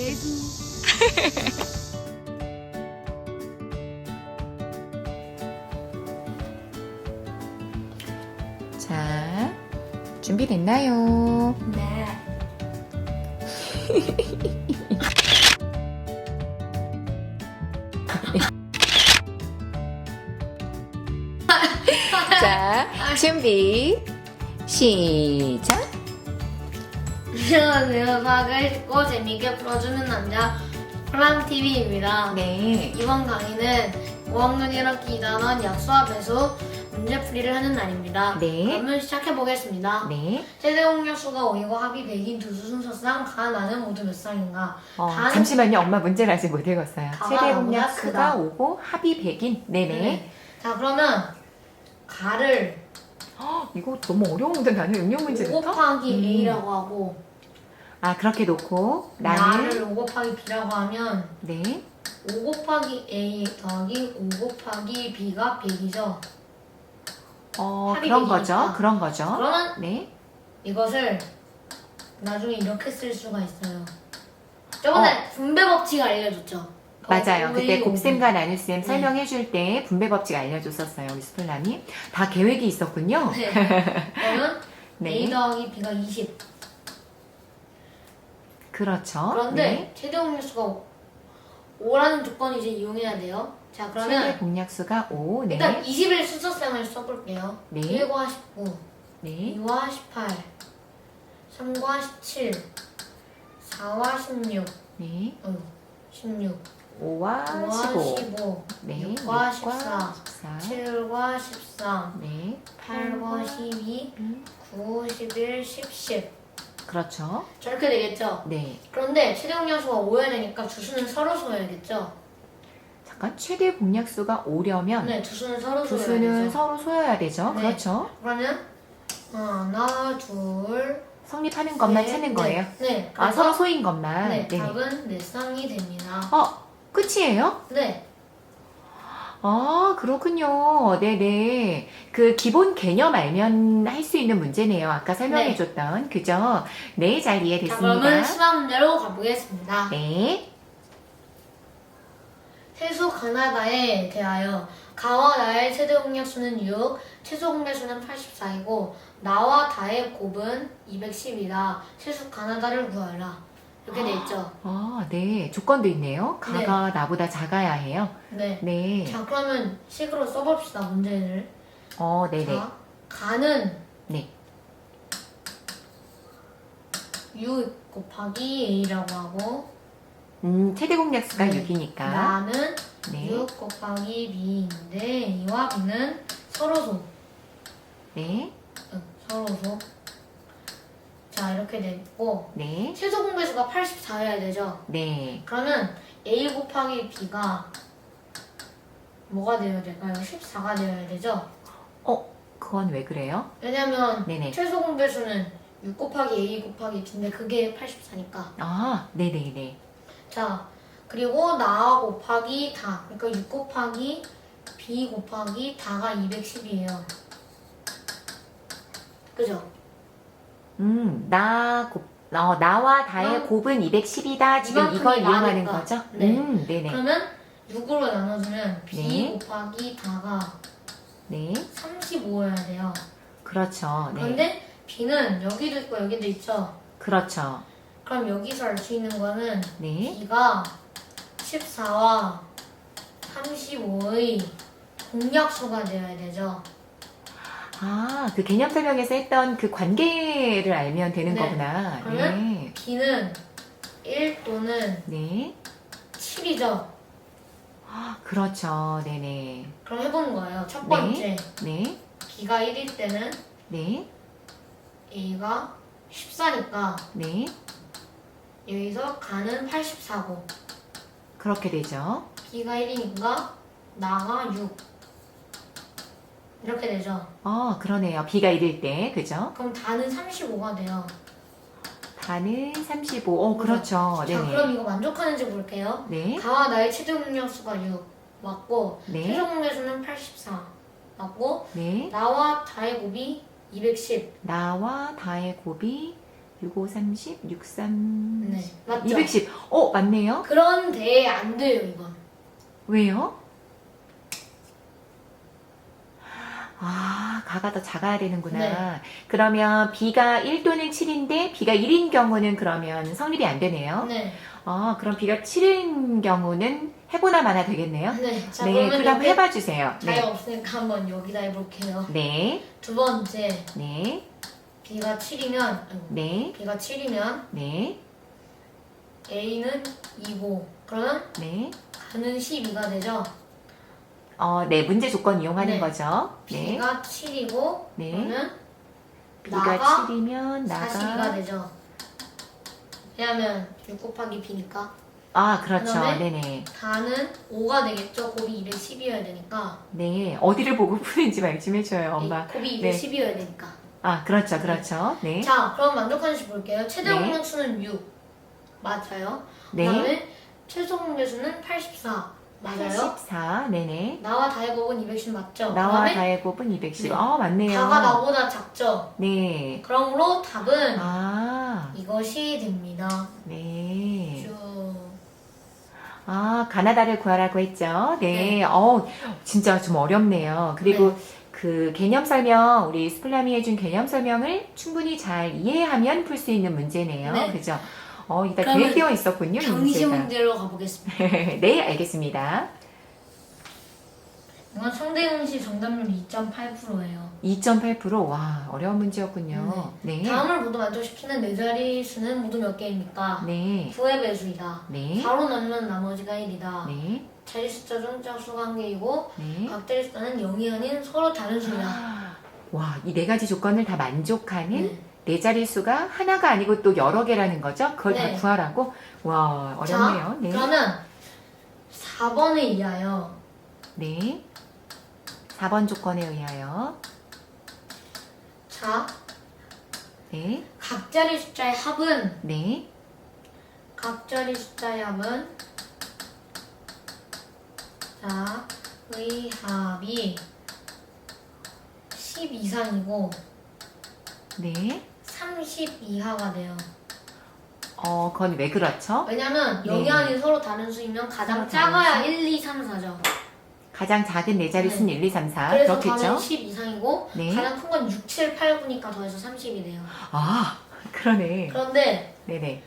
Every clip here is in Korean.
개구. 자, 준비됐나요? 네. 자, 준비, 시작. 안녕하세요. 과학을 쉽고 재미있게 풀어주는 남자 프랑TV입니다. 네. 이번 강의는 5학년 1학기 2단원 약수와 배수 문제풀이를 하는 날입니다. 네. 그러면 시작해보겠습니다. 네. 최대 공약수가 5이고 합이 100인 두 수 순서상 가 나는 모두 몇 쌍인가? 어, 단- 잠시만요. 엄마 문제를 아직 못 읽었어요. 가가 최대 나보다 공약 크다. 수가 5고 합이 100인. 네네. 자 그러면 가를 헉, 이거 너무 어려운 문제 나는 응용 5 문제부터. 곱하기 음. A라고 하고 아, 그렇게 놓고 나를 나는 5 곱하기 B라고 하면 네. 5 곱하기 A 더하기 5 곱하기 B가 100이죠. 어, 합이 그런 되니까. 거죠. 그런 거죠. 그러면 네. 이것을 나중에 이렇게 쓸 수가 있어요. 저번에 분배 법칙 알려줬죠? 맞아요. 어, 그때 왜 곱셈과 나눗셈 네. 설명해 줄 때 분배 법칙 알려줬었어요. 우리 스플람이. 다 계획이 있었군요. 네. 그러면 네. A 더하기 B가 20. 그렇죠. 그런데 네. 최대 공약수가 5라는 조건을 이제 이용해야 돼요. 자 최대 그러면 공약수가 5. 네. 일단 20일 수저쌤을 써볼게요. 네. 1과 19, 네. 2와 18, 3과 17, 4와 16, 네. 어, 16, 5와 5와 15. 15, 네. 6과 14. 14, 7과 13, 네. 8과 12, 음, 9, 11, 10, 10. 그렇죠. 저렇게 되겠죠? 네. 그런데 최대 공약수가 5여야 되니까 주수는 서로 써야겠죠? 잠깐 최대 공약수가 5려면 네, 주수는 서로 두 써야 수는 되죠. 서로 소여야 되죠. 네. 그렇죠. 그러면 하나, 둘, 성립하는 것만 셋, 찾는 넷. 거예요. 네. 아, 그래서 서로 소인 것만. 네, 네. 답은 네 쌍이 됩니다. 어, 끝이에요? 네. 아, 그렇군요. 네네. 그 기본 개념 알면 할 수 있는 문제네요. 아까 설명해 줬던. 그죠? 네, 잘 자, 이해됐습니다. 그러면 시간 문제로 가보겠습니다. 네. 세수 가나다에 대하여 가와 나의 최대 공약수는 6, 최소 공약수는 84이고 나와 다의 곱은 210이다. 세수 가나다를 구하라. 이렇게 돼 있죠. 아, 네. 조건도 있네요. 가가 나보다 작아야 해요. 네. 네. 자, 그러면 식으로 써봅시다, 문제를. 어, 네네. 자, 가는 네. 6 곱하기 A라고 하고 음, 최대 공약수가 네. 6이니까. 나는 네. 6 곱하기 B인데 A와 B는 서로소. 네. 응, 서로소. 자, 이렇게 됐고 네. 최소 공배수가 84여야 되죠. 네. 그러면 A 곱하기 B가 뭐가 되어야 될까요? 14가 되어야 되죠. 어, 그건 왜 그래요? 왜냐면 네네. 최소 공배수는 6 곱하기 A 곱하기 B인데 그게 84니까. 아, 네네네. 자, 그리고 나 곱하기 다. 그러니까 6 곱하기 B 곱하기 다가 210이에요. 그죠? 음, 나, 곱, 어, 나와 다의 음. 곱은 210이다. 지금 이만큼이 이걸 이용하는 많으니까. 거죠? 네. 음, 네네. 그러면 6으로 나눠주면 B 네. 곱하기 다가 네. 35여야 돼요. 그렇죠. 네. 그런데 B는 여기도 있고 여기도 있죠. 그렇죠. 그럼 여기서 알 수 있는 거는 네. B가 14와 35의 공약수가 되어야 되죠. 아, 그 개념 설명에서 했던 그 관계를 알면 되는 네. 거구나. 네. B는 1 또는 네. 7이죠. 아, 그렇죠. 네네. 그럼 해보는 거예요. 첫 번째, 네. B가 1일 때는 네. A가 14니까 네. 여기서 가는 84고 그렇게 되죠. B가 1이니까 나가 6 이렇게 되죠. 어, 그러네요. B가 1일 때. 그죠? 그럼 다는 35가 돼요. 다는 35. 어, 그렇죠. 자, 네네. 그럼 이거 만족하는지 볼게요. 네. 가와 나의 최종 능력수가 6 맞고 네. 최종 능력수는 84 맞고 네. 나와 다의 곱이 210 나와 다의 곱이 65, 30, 63, 네, 맞죠? 210. 어, 맞네요. 그런데 안 돼요, 이건. 왜요? 아, 가가 더 작아야 되는구나. 네. 그러면 B가 1 또는 7인데 B가 1인 경우는 그러면 성립이 안 되네요. 네. 아, 그럼 B가 7인 경우는 해보나 마나 되겠네요. 네. 자, 네, 그럼 해봐 주세요. 잘 네. 없으니까 한번 여기다 해볼게요. 네, 두 번째, 네, B가 7이면, 네, B가 7이면 네, A는 2고, 그러면 네. 가는 12가 되죠? 어, 네, 문제 조건 이용하는 네. 거죠. 네, B가 7이고, 네. 그러면 B가 나가 7이면 42가 나가. 되죠. 왜냐면 6 곱하기 B니까. 아, 그렇죠. 그다음에 네네. 다는 5가 되겠죠? 곱이 210이어야 되니까. 네, 어디를 보고 푸는지 말 좀 해줘요, 엄마. 곱이 네. 210이어야 되니까. 아, 그렇죠, 그렇죠. 네, 자, 그럼 만족하는지 볼게요. 최대 네. 공약수는 6. 맞아요. 네. 그다음에 최소 공개수는 84. 맞아요. 84, 네네. 나와 다의 곱은 210 맞죠? 나와 그다음에 다의 곱은 210. 네. 아, 맞네요. 다가 나보다 작죠? 네. 그러므로 답은 아, 이것이 됩니다. 네. 쭉. 아, 가나다를 구하라고 했죠. 네. 어, 진짜 좀 어렵네요. 그리고 그 개념 설명, 우리 스플람이 해준 개념 설명을 충분히 잘 이해하면 풀 수 있는 문제네요. 네. 그죠? 어, 이따 그러면 계획되어 있었군요, 이 경시 문제가. 문제로 가보겠습니다. 네, 알겠습니다. 이건 상대 공시 정답률 2.8%예요. 2.8%. 와, 어려운 문제였군요. 네. 다음을 모두 만족시키는 네 자리 수는 모두 몇 개입니까? 네. 9의 배수이다. 네. 4로 나누면 나머지가 1이다. 네. 자리 숫자 중 짝수가 한 개이고 네. 각 자리 숫자는 0이 아닌 서로 다른 수다. 와, 이 네 가지 조건을 다 만족하는 네. 네 자리 수가 하나가 아니고 또 여러 개라는 거죠? 그걸 네. 다 구하라고? 와, 어렵네요. 네. 그러면 4번에 의하여 네. 4번 조건에 의하여. 자, 네. 각 자리 숫자의 합은 네. 각 자리 숫자의 합은 자, 의 합이 10 이상이고 네. 30 이하가 돼요. 어, 그건 왜 그렇죠? 왜냐면 네. 0이 아닌 서로 다른 수이면 가장 서로 다른 작아야 1, 2, 3, 4죠. 가장 작은 네 자리 네. 수는 1, 2, 3, 4. 그래서 그렇겠죠? 가는 10 이상이고 네. 가장 큰 건 6, 7, 8, 9니까 더해서 30이 돼요. 아, 그러네. 그런데 네네.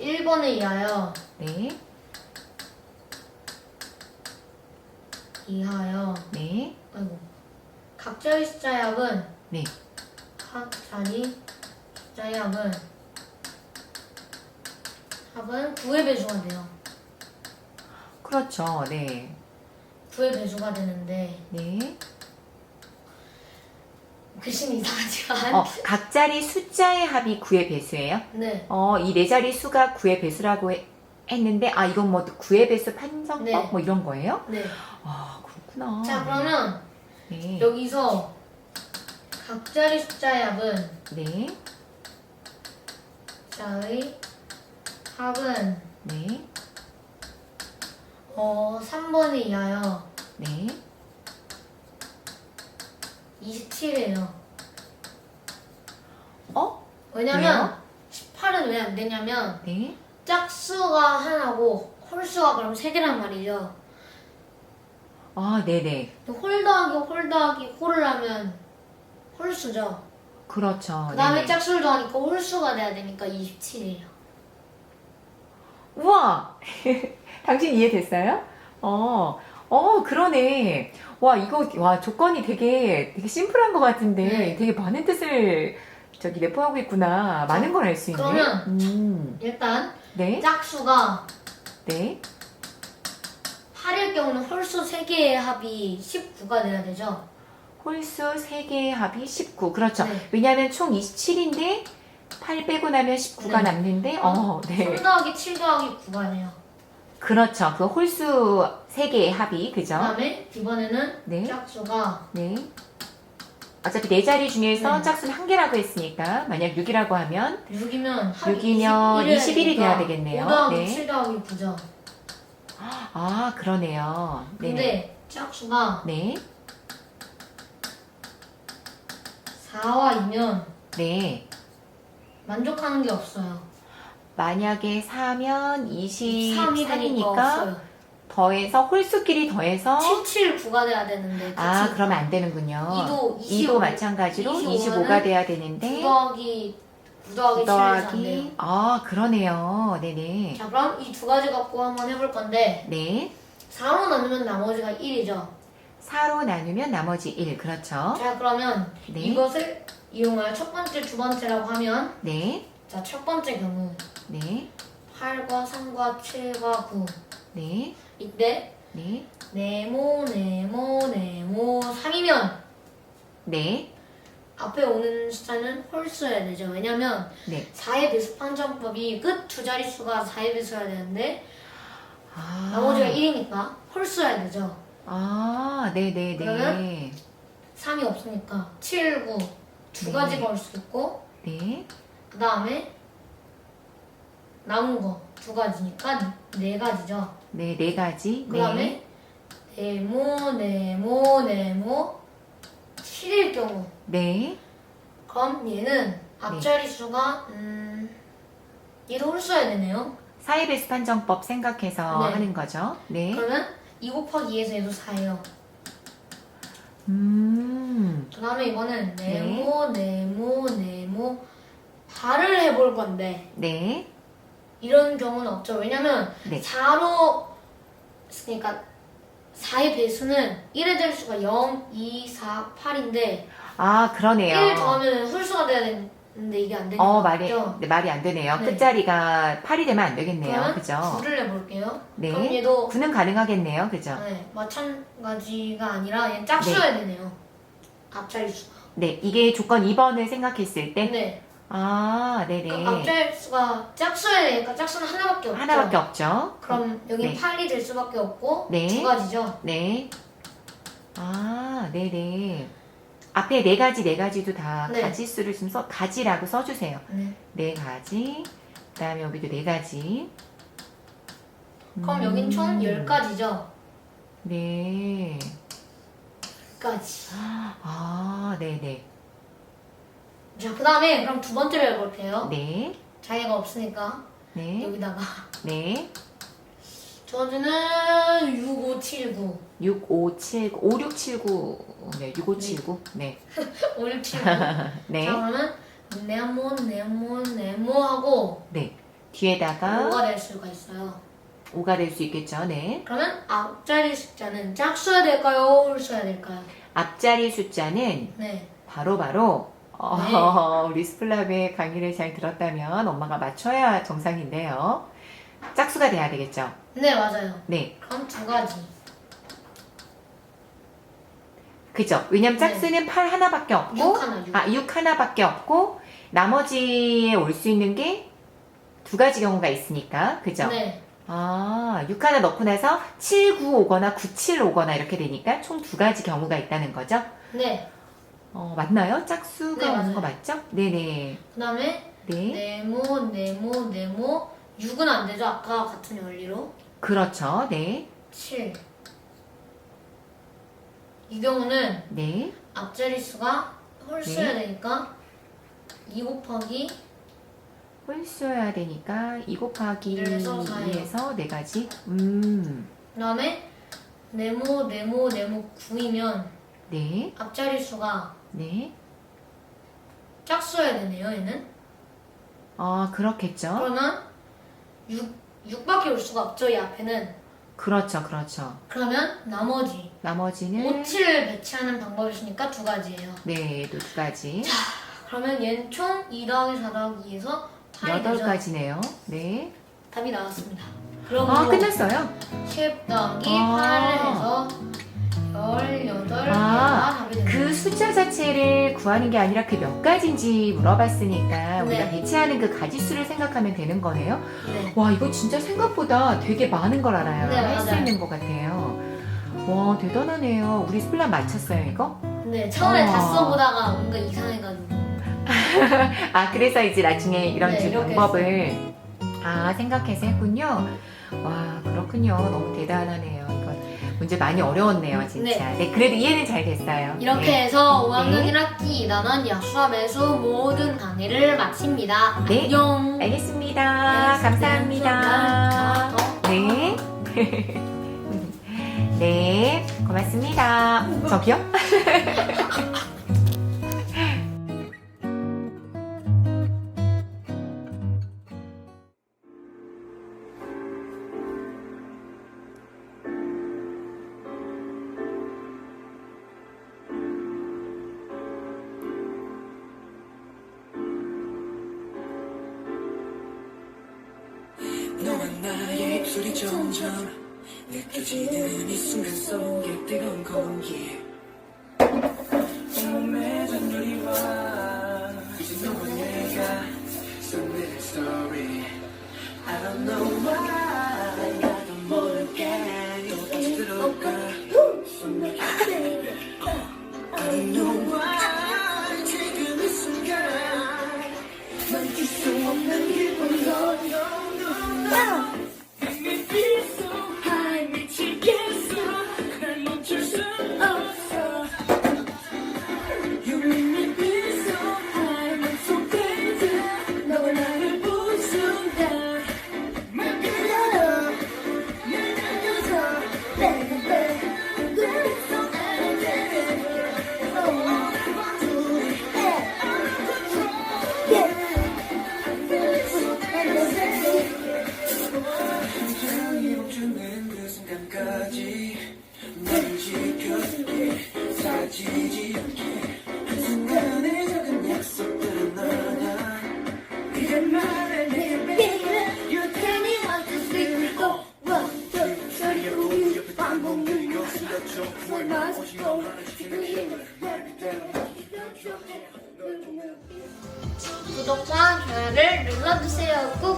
1번에 의하여 네. 이하여 네. 아이고 각 자리 숫자의 합은 네. 각 자리 숫 자의 합은 합은 9의 배수가 돼요. 그렇죠. 네. 9의 배수가 되는데 네. 글씨는 이상하지만 어, 각 자리 숫자의 합이 9의 배수예요? 네 어, 이 네 자리 수가 9의 배수라고 해- 했는데, 아, 이건 뭐 9의 배수 판정법? 네. 뭐 이런 거예요? 네. 아, 그렇구나. 자 그러면 네. 여기서 각 자리 숫자의 합은 네. 자의 합은 네. 어 3번에 의하여 네. 27이에요. 어? 왜냐면 18은 왜 안 되냐면 네. 짝수가 하나고 홀수가 그럼 세 개란 말이죠. 아, 네네. 홀 더하기 홀 더하기 홀을 하면 홀수죠. 그렇죠. 그 다음에 네네. 짝수를 더하니까 홀수가 돼야 되니까 27이에요. 우와! 당신 이해됐어요? 어, 어, 그러네. 와, 이거, 와, 조건이 되게, 되게 심플한 것 같은데, 네. 되게 많은 뜻을, 저기, 내포하고 있구나. 많은 걸 알 수 있네. 그러면 음, 일단 네, 짝수가 네, 8일 경우는 홀수 3개의 합이 19가 돼야 되죠. 홀수 3개의 합이 19. 그렇죠. 네. 왜냐하면 총 27인데, 8 빼고 나면 19가 네. 남는데, 어, 네. 3 더하기 7 더하기 9가 돼요. 그렇죠. 그 홀수 3개의 합이, 그 그죠? 다음에 이번에는 네. 짝수가 네. 어차피 네 자리 중에서 네. 짝수는 한 개라고 했으니까 만약 6이라고 하면 6이면 합이 6이면 21이 21이 돼야 되겠네요. 5 더하기 네. 7 더하기 9죠. 아 그러네요. 네네. 근데 짝수가 네. 4와 2면 네. 만족하는 게 없어요. 만약에 4면 3이 되니까 23이니까 없어요. 더해서 홀수끼리 더해서 779가 돼야 되는데 아? 그러면 안 되는군요. 2도 2도 마찬가지로 25 25가 돼야 되는데 9 더하기 9 더하기 7이 안 돼요. 더하기 아, 그러네요. 네네. 자 그럼 이 두 가지 갖고 한번 해볼 건데 네. 4로 나누면 나머지가 1이죠. 4로 나누면 나머지 1. 그렇죠. 자 그러면 네. 이것을 이용하여 첫 번째, 두 번째라고 하면 네. 자 첫 번째 경우 네. 8과 3과 7과 9 네. 이때 네. 네모 네모 네모 3이면 네. 앞에 오는 숫자는 홀수여야 되죠. 왜냐면 네. 4의 배수 판정법이 끝 두 자릿수가 4의 배수여야 되는데 아. 나머지가 1이니까 홀수여야 되죠. 아, 네네네. 그러면? 3이 없으니까 7, 9 두 네. 가지가 올수 있고 네. 그 다음에 남은 거 두 가지니까 네 가지죠. 네, 네 가지. 그 다음에 네모 네모 네모 7일 경우 네. 그럼 얘는 앞자리 수가 음 얘도 홀수여야 되네요. 배수 판정법 생각해서 네. 하는 거죠. 네. 그러면 2 곱하기 2에서 얘도 4예요. 음. 그 다음에 이거는 네. 네모 네모 네모 발을 해볼 건데 네. 이런 경우는 없죠. 왜냐면 네. 4로 그러니까 4의 배수는 1의 될 수가 0, 2, 4, 8인데 아, 그러네요. 1 더하면 홀수가 돼야 되는 데 이게 안 되니까 어, 말이? 네, 말이 안 되네요. 네. 끝자리가 8이 되면 안 되겠네요. 그죠? 9를 내볼게요. 네. 그럼 얘도 9는 가능하겠네요. 그죠? 네, 마찬가지가 아니라 얘는 짝수여야 되네요. 앞자리 수가. 네. 이게 조건 2번을 생각했을 때. 네. 아, 그 네네. 앞자리 수가 짝수여야 되니까 짝수는 하나밖에 없죠. 하나밖에 없죠. 그럼 여기 네. 8이 될 수밖에 없고 네. 두 가지죠. 네. 아, 네네. 앞에 네 가지, 네 가지도 다 네. 가지 수를 좀 써, 가지라고 써주세요. 네. 네 가지. 그 다음에 여기도 네 가지. 그럼 음, 여긴 총 10가지죠. 네. 10가지. 아, 네네. 자, 그 다음에 그럼 두 번째로 해볼게요. 네. 자기가 없으니까 네. 여기다가 네. 두 번째는 6579 6, 5, 7, 5, 6, 7, 9. 네, 6, 5, 7, 9. 네. 5679 네. 자 그러면 네모 네모 네모 하고 네. 뒤에다가 5가 될 수가 있어요 5가 될 수 있겠죠. 네. 그러면 앞자리 숫자는 짝수야 될까요? 홀수야 될까요? 앞자리 숫자는 네 바로바로 어, 우리 스플랍의 강의를 잘 들었다면 엄마가 맞춰야 정상인데요. 짝수가 돼야 되겠죠. 네, 맞아요 네. 그럼 두 가지 그죠. 왜냐면 네. 짝수는 8 하나밖에 없고, 6 하나 6 아, 6 하나밖에 없고, 나머지에 올 수 있는 게 두 가지 경우가 있으니까. 그죠. 네 아, 6 하나 넣고 나서 7, 9 오거나 9, 7 오거나 이렇게 되니까 총 두 가지 경우가 있다는 거죠. 네. 어, 맞나요? 짝수가 네, 오는 거. 맞죠? 네네. 그 다음에 네. 네모 네모 네모 6은 안 되죠 아까 같은 원리로 그렇죠. 네. 7. 이 경우는 네. 앞자리 수가 홀수여야 네. 되니까 2 곱하기 홀수여야 되니까 2 곱하기 그래서 사예요. 2에서 네 가지. 음. 그 다음에 네모 네모 네모 9이면 네. 앞자리 수가 네. 짝수여야 되네요 얘는 아, 그렇겠죠. 그러면 6, 6밖에 올 수가 없죠 이 앞에는 그렇죠. 그렇죠. 그러면 나머지 나머지는 5, 7을 배치하는 방법이 있으니까 두 가지예요 네, 또두 가지. 그러면 얘는 총2 더하기 4 더하기 2에서 8이 여덟 되죠 가지네요. 네. 답이 나왔습니다 그럼 아, 끝났어요? 10 더하기 아. 8 구하는 게 아니라 그 몇 가지인지 물어봤으니까 우리가 네. 배치하는 그 가지수를 생각하면 되는 거네요. 네. 와, 이거 진짜 생각보다 되게 많은 걸 알아요. 네, 할 수 맞아요. 있는 것 같아요. 와, 대단하네요. 우리 스플라 맞췄어요, 이거? 네, 처음에 다 어. 써보다가 뭔가 이상해가지고 아, 그래서 이제 나중에 이런 네, 주 이렇게 방법을 아, 생각해서 했군요. 와, 그렇군요. 너무 대단하네요. 이건 문제 많이 어려웠네요, 진짜. 네, 그래도 이해는 잘 됐어요. 이렇게 네. 해서 5학년 네. 1학기 2단원 약수와 매수 모든 강의를 마칩니다. 네. 안녕. 알겠습니다. 감사합니다. 네. 네, 고맙습니다. 저기요? 입술이 점점 느껴지는 이 순간 속에 뜨거운 공기. 온몸에 전율이와. 이제 너와 내가 써내는 story. I don't know why. 나도 모르게. 넌수 없는 기분. No no 눌러주세요. 꾹꾹.